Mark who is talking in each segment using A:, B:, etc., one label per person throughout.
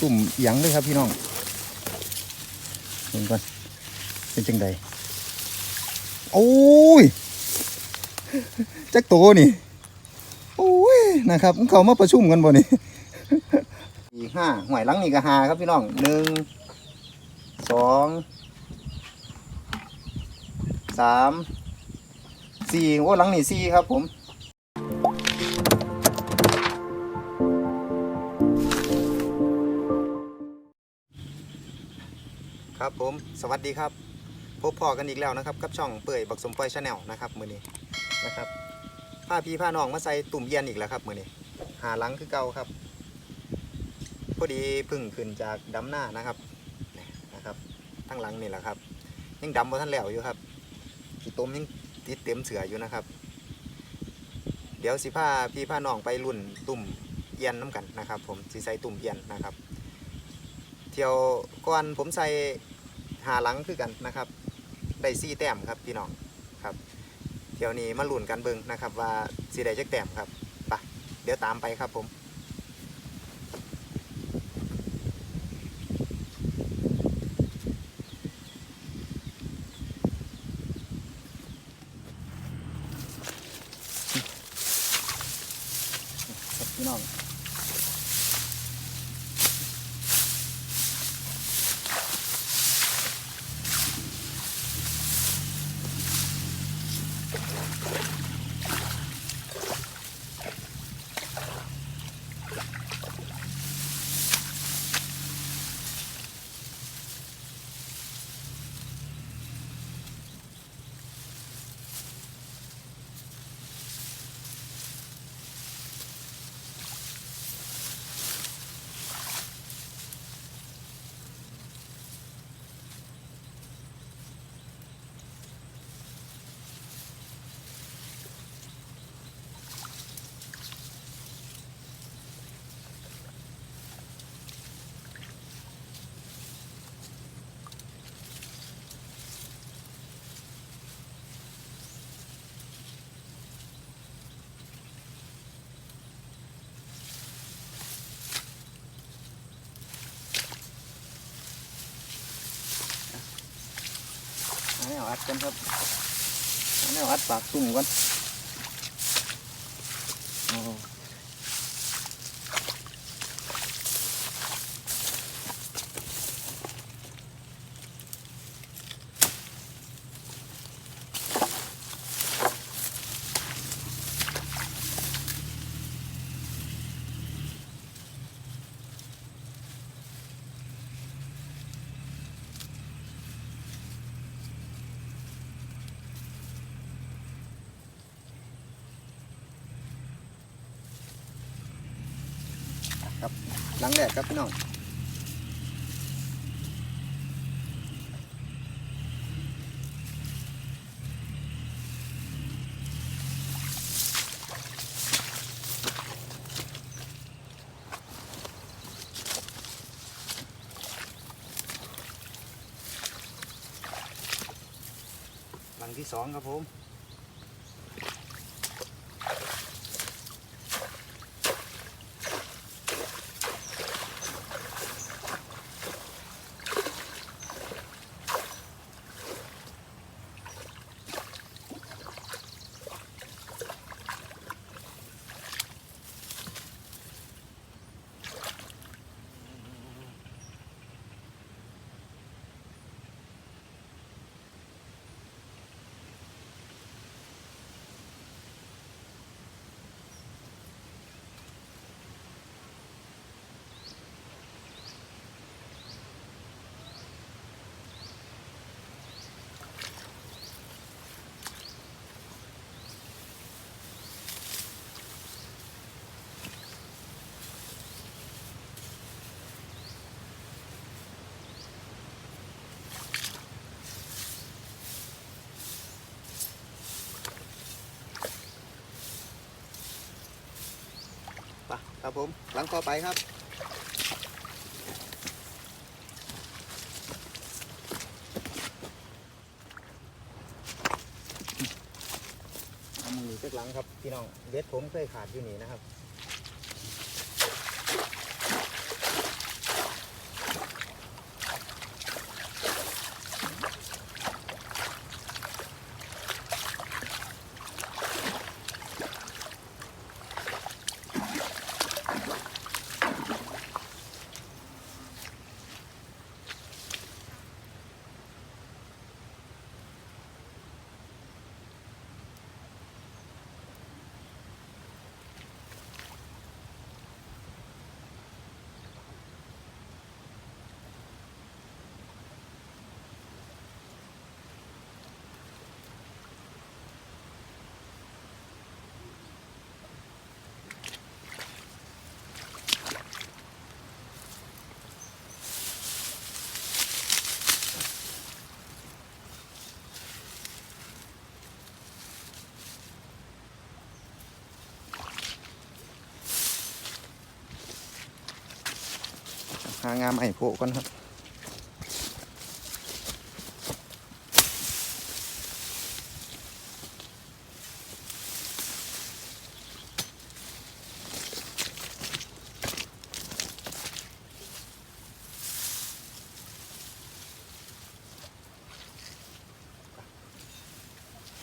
A: ตุ่มเอียงเลยครับพี่น้องเห็นก่อนเป็นจังใดโอ้ยจักโตนี่โอ้ยนะครับเขามาประชุมกันบ่นี่อีห้าหวยหลังนี่ก็หาครับพี่น้องหนึ่งสองสามสี่โอ้หลังนี่สี่ครับผม ครับผมสวัสดีครับพบพอกันอีกแล้วนะครับกับช่องเปื่อยบักสมปอยชาแนลนะครับมือนี้นะครับผ้าพีผ้าน้องมาใส่ตุ่มเยียนอีกแล้วครับมือนี้หาหลังคือเก่าครับพอดีพึ่งขึ้นจากดำหน้านะครับนะครับทั้งหลังนี่แหละครับ ยังดำบ่ท่านแล้วอยู่ครับขี้ต้มยังติดเต็มเสืออยู่นะครับ เดี๋ยวสิผ้าพี่ผ้าน้องไปรุ่นตุ่มเยียนน้ำกันนะครับ ผมสิใส่ตุ่มเยียนนะครับ เที่ยวก่อนผมใส่หาหลังคือกันนะครับ ได้ซี่แต้มครับพี่น้องครับ เที่ยวนี้มาลุ้นกันเบิงนะครับ ว่าสีได้จักแต้มครับไปะเดี๋ยวตามไปครับผมพี่น้อง แนวอัดกันครับเอาแนวอัดปากตุ่มกันโอ้ครับ หลังแรกครับพี่น้องหลังที่สองครับผม ครับผมหลังคอไปครับ เอามือเช็คหลังครับพี่น้องเบ็ดผมเคยขาดอยู่นี่นะครับางามไอ้โผก่อนครับ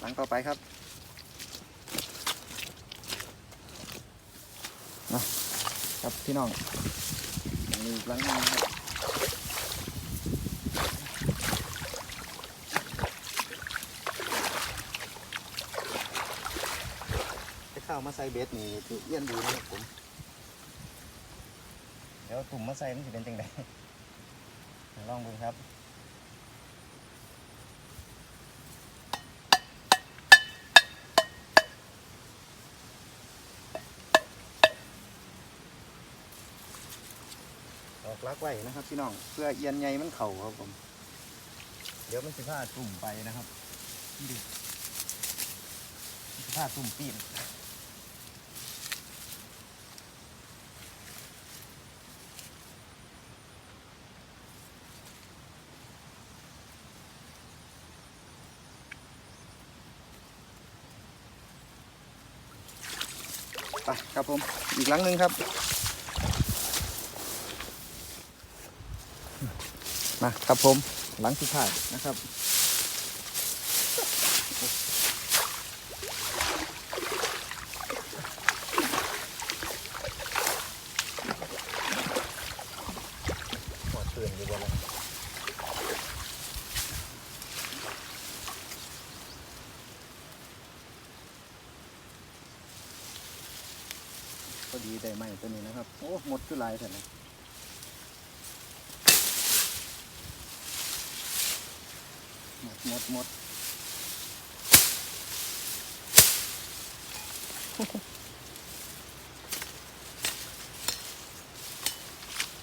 A: หลังต่อไปครับนะครับพี่น้อง มีหลังหนึงครับจะเข้ามาใส่เบสนี่คือเอี้ยนดีนะครับผม เดี๋ยวตุ่มมาใส่มันจะเป็นจังไดลองดูครับ อกลักไว้นะครับพี่น้องเพื่อเอียนใยมันเข่าครับผม เดี๋ยวมันสิพาตุ่มไปนะครับดิสิพาตุ่มปีนไปครับผม อีกหลังหนึ่งครับ มาครับผมหลังสุดท้ายนะครับหอดตื่นอยู่บนนั้นพอดีได้ไหมตัวนี้นะครับ โอ้หมดคือหลายแท้นะ หมดหมด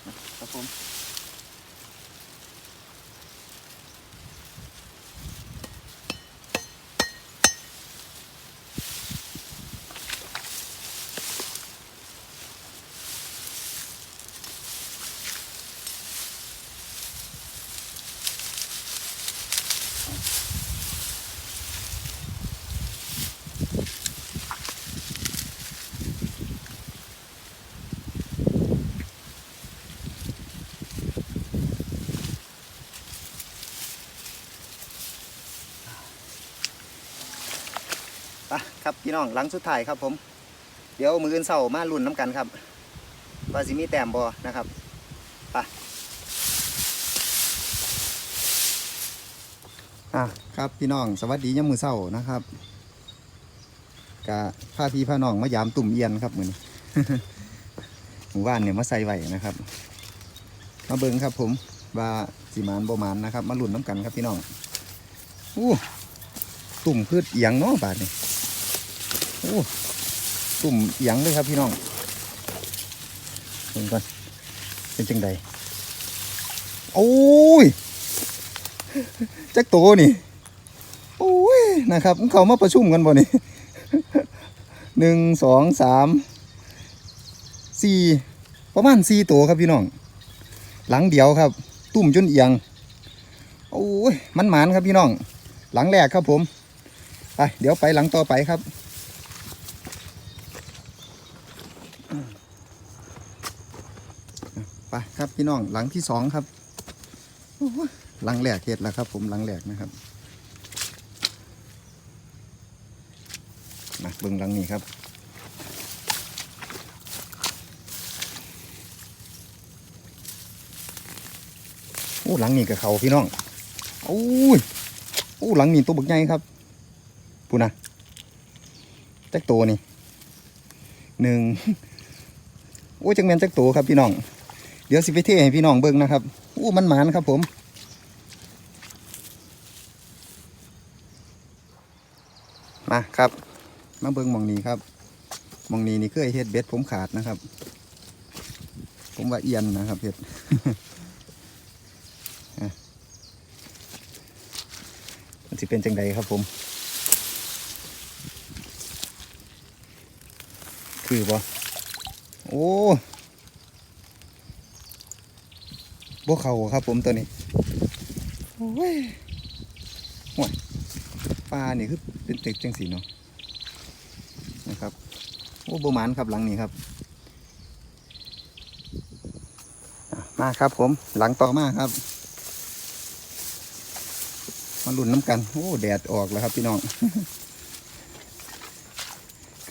A: หมด ครับผม ครับพี่น้องหลังสุดท้ายครับผม เดี๋ยวมืออื่นเสามาลุ่นน้ำกันครับว่าสิมีแต้มบอนะครับไปอะครับพี่น้องสวัสดียามมือเสานะครับกะพาพี่พาน้องมายามตุ่มเอียนครับมือนหมู่บ้านเนี่ยมาใส่ไว้นะครับ มาเบิ่งครับผมว่าสิมานโบมานนะครับ มาลุ่นน้ำกันครับพี่น้องอู้ตุ่มพืชเอียงเนาะบาดนี้ โอ้ตุ่มเอียงเลยครับพี่น้องเห็นก่อนเป็นจังใดโอ้ยจักโตนี่โอ้ยนะครับมันเขามาประชุมกันบ่นี่หนึ่งสองสามสี่ประมาณสี่ตัวครับพี่น้อง หลังเดียวครับ ตุ่มจนเอียงโอ้ยมันหมานครับพี่น้อง หลังแรกครับผม ไป เดี๋ยวไปหลังต่อไปครับ ไปครับ พี่น้องหลังที่สองครับโอ้ยหลังแหลกเห็ดแล้วครับ ผมหลังแหลกนะครับมาเบิ่งหลังนี้ครับโอ้หลังนี้กับเขาพี่น้องโอ้ยโอ้หลังนี้ตัวบึกใหญ่ครับพูนะจักตัวนี่หนึ่งโอ้ยจังแมนจักตัวครับพี่น้อง เดี๋ยวสิไปเทให้พี่น้องเบิ่งนะครับอู้มันหมานครับผมมาครับ มาเบิ่งมองนี้ครับมองนี้นี่เคยเฮ็ดเบ็ดผมขาดนะครับ ผมว่าเอียนนะครับเฮ็ดมันสิเป็นจังใดครับผม คือบ่โอ้ บ่เขาครับผมตัวนี้โอ้ยห่วยปลานี่คือเป็นเต็กจังสีเนาะนะครับโอ้บหมานครับหลังนี้ครับ มาครับผมหลังต่อมาครับมาลุ่นน้ำกัน โอ้ แดดออกแล้วครับพี่น้อง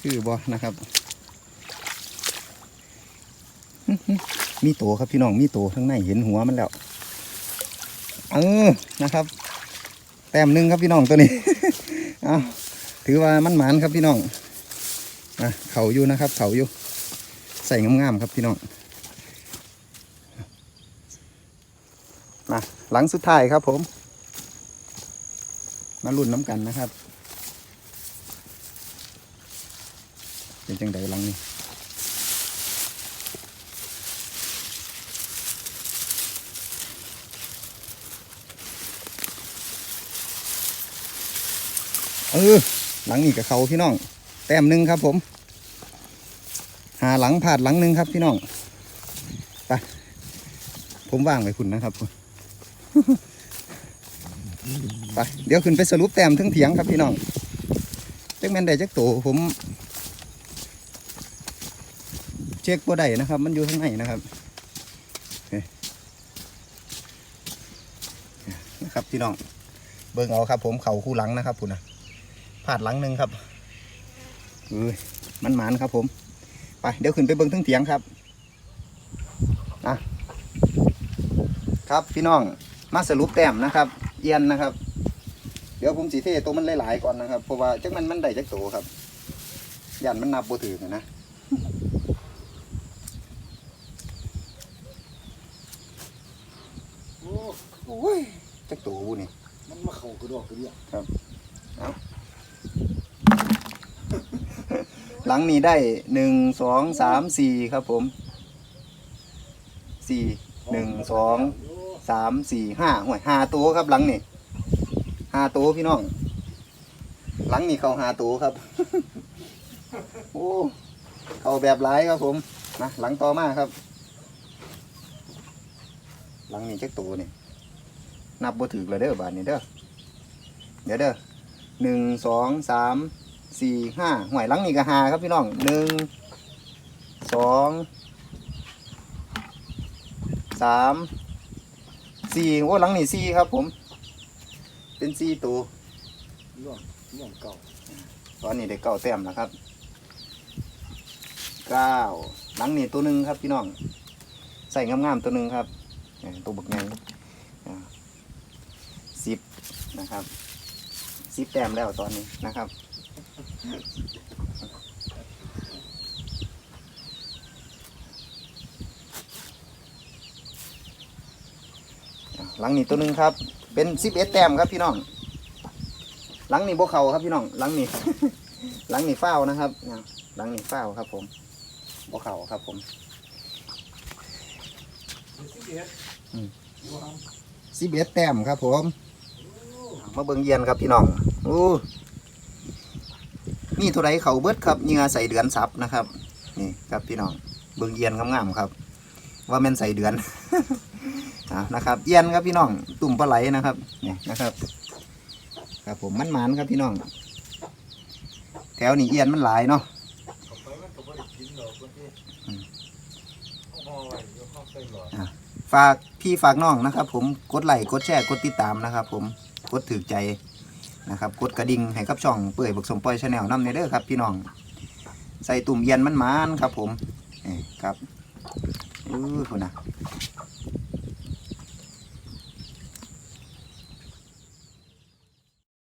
A: คือบอนะครับ มีโตครับพี่น้องมีโตข้งในเห็นหัวมันแล้วเออนะครับ แต้มหนึ่งครับพี่น้องตัวนี้เอาถือว่ามันหมานครับพี่น้องอะเขาอยู่นะครับ เขาอยู่ ใส่งามๆครับพี่น้องมาหลังสุดท้ายครับผม มาลุ้นน้ำกันนะครับ เป็นจังใดหลังนี้ เออ หลังนี้กับเขาพี่น้อง แต้มหนึ่งครับผม หาหลังผาดหลังหนึ่งครับพี่น้องไปผมว่างไว้คุณนะครับคุณไปเดี๋ยวขึ้นไปสรุปแต้มทั้งเถียงครับพี่น้องจักแมนได้จักโตผม เช็คบ่ได้นะครับ มันอยู่ข้างในนะครับนะครับพี่น้อง เบิ่งเอาครับผมเข่าคู่หลังนะครับคุณนะ ผาดหลังหนึ่งครับเอ้ยมันหมานครับ ผม ไปเดี๋ยวขึ้นไปเบิ่งทั้งเถียงครับอะครับพี่น้องมาสรุปแต้มนะครับ เอียนนะครับ เดี๋ยวผมสีเทตัวมันหลายๆก่อนนะครับเพราะว่าจักมันมันได้จักตัวครับยันมันนับบ่ถือนะ
B: โอ้
A: โอ้ยจักตัวบูนี่
B: มันมาเข่ากระดอกกระเดีย
A: ห ลังนี้ได้หนึ่งสองสามสี่ครับผมสี่หนึ่งสองสามสี่ห้าห่วยห้าตัวครับหลังนี่ห้าตัวพี่น้องหลังนี่เขาห้าตัวครับ โอ้เขาแบบหลายครับผมมาหลังต่อมาครับ หลังนี้จักตัวนี่นับบ่ถือเลยเด้อบาทนี้เด้อเดี๋ยวเด้อหนึ่งสองสาม สี่ห้าหวยลังนี่ก็หาครับพี่น้องหนึ่งสองสามสี่โอ้ลังนี่สี่ครับผม เป็นสี่ตัว
B: ร่วงร่วงเก่า
A: ตอนนี้ได้เก้าแต้มแล้วครับเก้าลังนี่ตัวหนึ่งครับพี่น้อง ใส่งามๆตัวหนึ่งครับตัวบักใหญ่อ่าสิบนะครับสิบแต้มแล้วตอนนี้นะครับ หลังนี้ตัวหนึ่งครับ เป็นสิบเอ็ดแต้มครับพี่น้อง หลังนี้บวเขาครับพี่น้อง หลังนี้ หลังนี้เฝ้านะครับ หลังนี้เฝ้าครับ ผมบวเขาครับผมอืมสิบเอ็ดแต้มครับผม มาเบิ่งเยียนครับพี่น้องโอ้ นี่เท่าไรเขาเบิดครับเงือใส่เดือนซับนะครับ นี่ครับพี่น้องเบิ่งเยียนงามๆครับ ว่าแม่นใส่เดือนนะครับเยียนครับพี่น้องตุ่มปลาไหลนะครับนี่นะครับครับผมมันหมานครับพี่น้อง แถวนี้เอียนมันหลายเนาะฝากพี่ฝากน้องนะครับ ผมกดไลค์กดแชร์กดติดตามนะครับ ผมกดถือใจ นะครับกดกระดิ่งให้กับช่องเปื่อยบกสมปล่อยชาแนลน้ำเนเด้อครับพี่น้อง ใส่ตุ่มเย็นมันมานครับผมนี่ครับอือคุณนะ